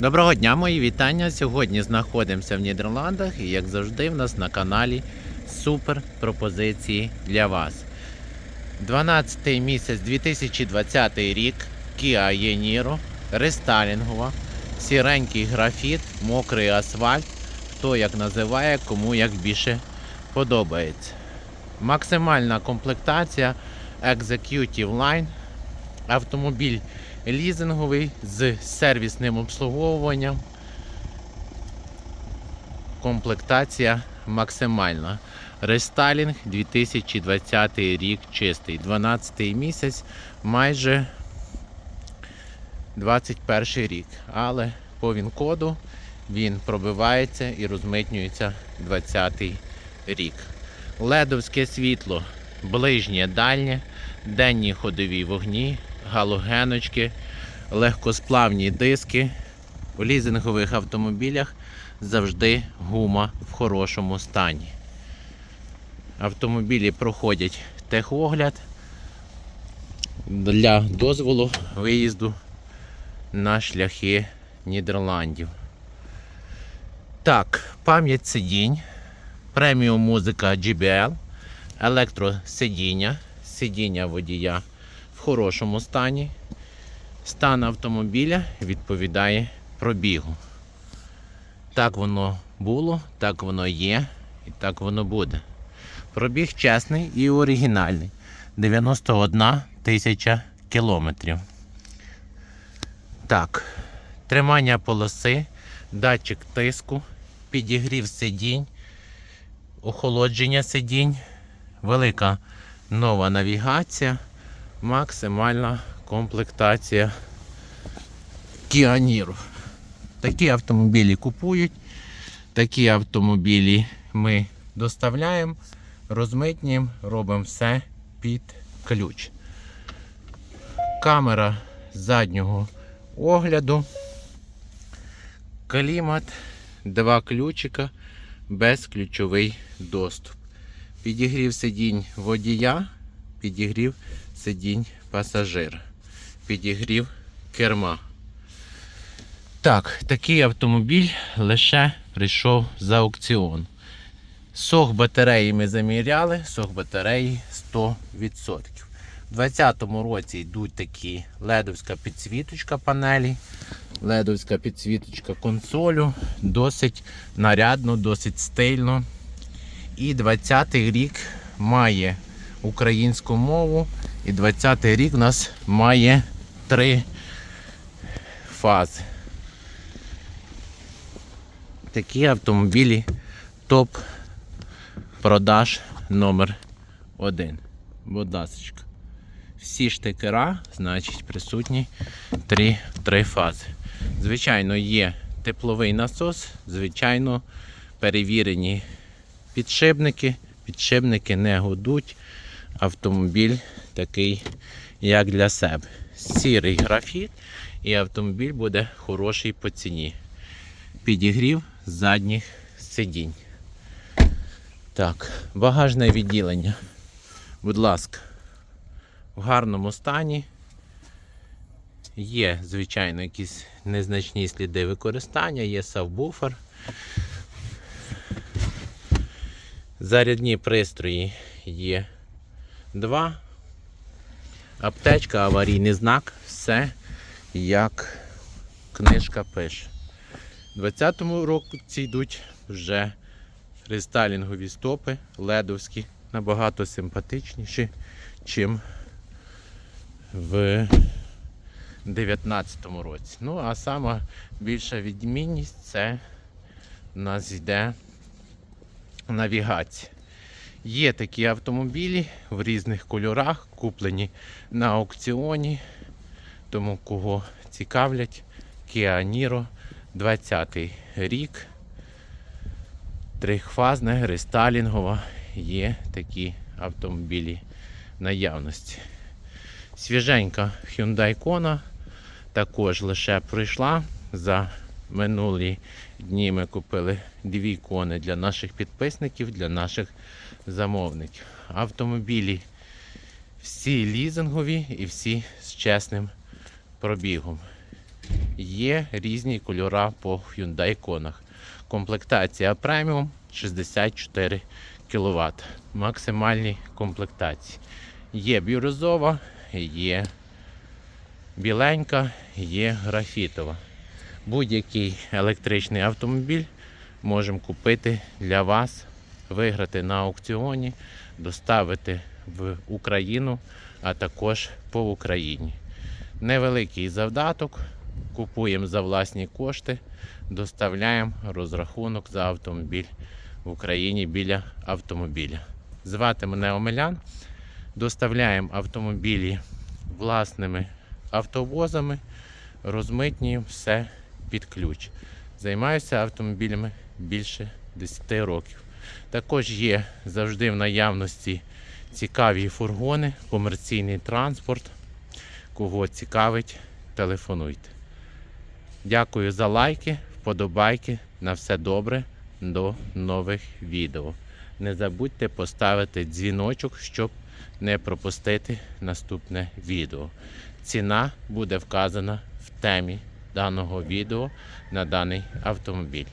Доброго дня, мої вітання. Сьогодні знаходимося в Нідерландах і, як завжди, в нас на каналі супер пропозиції для вас. 12 місяць 2020 рік Kia e-Niro, рестайлінгова, сіренький графіт, мокрий асфальт. Хто як називає, кому як більше подобається. Максимальна комплектація Executive Line. Автомобіль лізинговий з сервісним обслуговуванням. Комплектація максимальна. Рестайлінг 2020 рік чистий. 12 місяць, майже 21 рік. Але по він-коду він пробивається і розмитнюється 20 рік. Ледовське світло ближнє дальнє, денні ходові вогні, галогеночки, легкосплавні диски. У лізингових автомобілях завжди гума в хорошому стані. Автомобілі проходять техогляд для дозволу виїзду на шляхи Нідерландів. Так, пам'ять сидінь, преміум музика GBL, електросидіння, сидіння водія хорошому стані. Стан автомобіля відповідає пробігу. Так воно було, так воно є і так воно буде. Пробіг чесний і оригінальний. 91 тисяча кілометрів. Так, тримання полоси, датчик тиску, підігрів сидінь, охолодження сидінь, велика нова навігація, максимальна комплектація Niro. Такі автомобілі купують, такі автомобілі ми доставляємо, розмитнюємо, робимо все під ключ. Камера заднього огляду, клімат, два ключика, безключовий доступ. Підігрів сидінь водія, підігрів сидінь пасажира, підігрів керма. Так, такий автомобіль лише прийшов за аукціон. Сох батареї ми заміряли, сох батареї 100%. У 2020 році йдуть такі ледовська підсвіточка панелі, ледовська підсвіточка консолю, досить нарядно, досить стильно. І 20 рік має українську мову, і 20-й рік у нас має три фази. Такі автомобілі топ продаж номер один. Будь ласочка. Всі штикера, значить, присутні три, три фази. Звичайно, є тепловий насос, звичайно, перевірені підшипники. Підшипники не гудуть. Автомобіль такий, як для себе. Сірий графіт, і автомобіль буде хороший по ціні. Підігрів задніх сидінь. Так, багажне відділення. Будь ласка, в гарному стані. Є, звичайно, якісь незначні сліди використання, є сабвуфер. Зарядні пристрої є два. Аптечка, аварійний знак, все як книжка пише. У 2020 році йдуть вже рестайлінгові стопи, ледовські, набагато симпатичніші, чим в 2019 році. Ну, а сама більша відмінність це у нас йде навігація. Є такі автомобілі в різних кольорах, куплені на аукціоні. Тому кого цікавлять, Kia Niro 20 рік. Трихфазна, рестайлінгова. Є такі автомобілі наявності. Свіженька Hyundai Kona також лише прийшла. За минулі дні ми купили дві кони для наших підписників, для наших замовників. Автомобілі всі лізингові і всі з чесним пробігом. Є різні кольори по Hyundai Конах. Комплектація преміум 64 кВт. Максимальні комплектації. Є бірюзова, є біленька, є графітова. Будь-який електричний автомобіль можемо купити для вас, виграти на аукціоні, доставити в Україну, а також по Україні. Невеликий завдаток, купуємо за власні кошти, доставляємо розрахунок за автомобіль в Україні біля автомобіля. Звати мене Омелян. Доставляємо автомобілі власними автовозами, розмитнюємо все під ключ. Займаюся автомобілями більше 10 років. Також є завжди в наявності цікаві фургони, комерційний транспорт. Кого цікавить, телефонуйте. Дякую за лайки, вподобайки. На все добре. До нових відео. Не забудьте поставити дзвіночок, щоб не пропустити наступне відео. Ціна буде вказана в темі даного відео на даний автомобіль.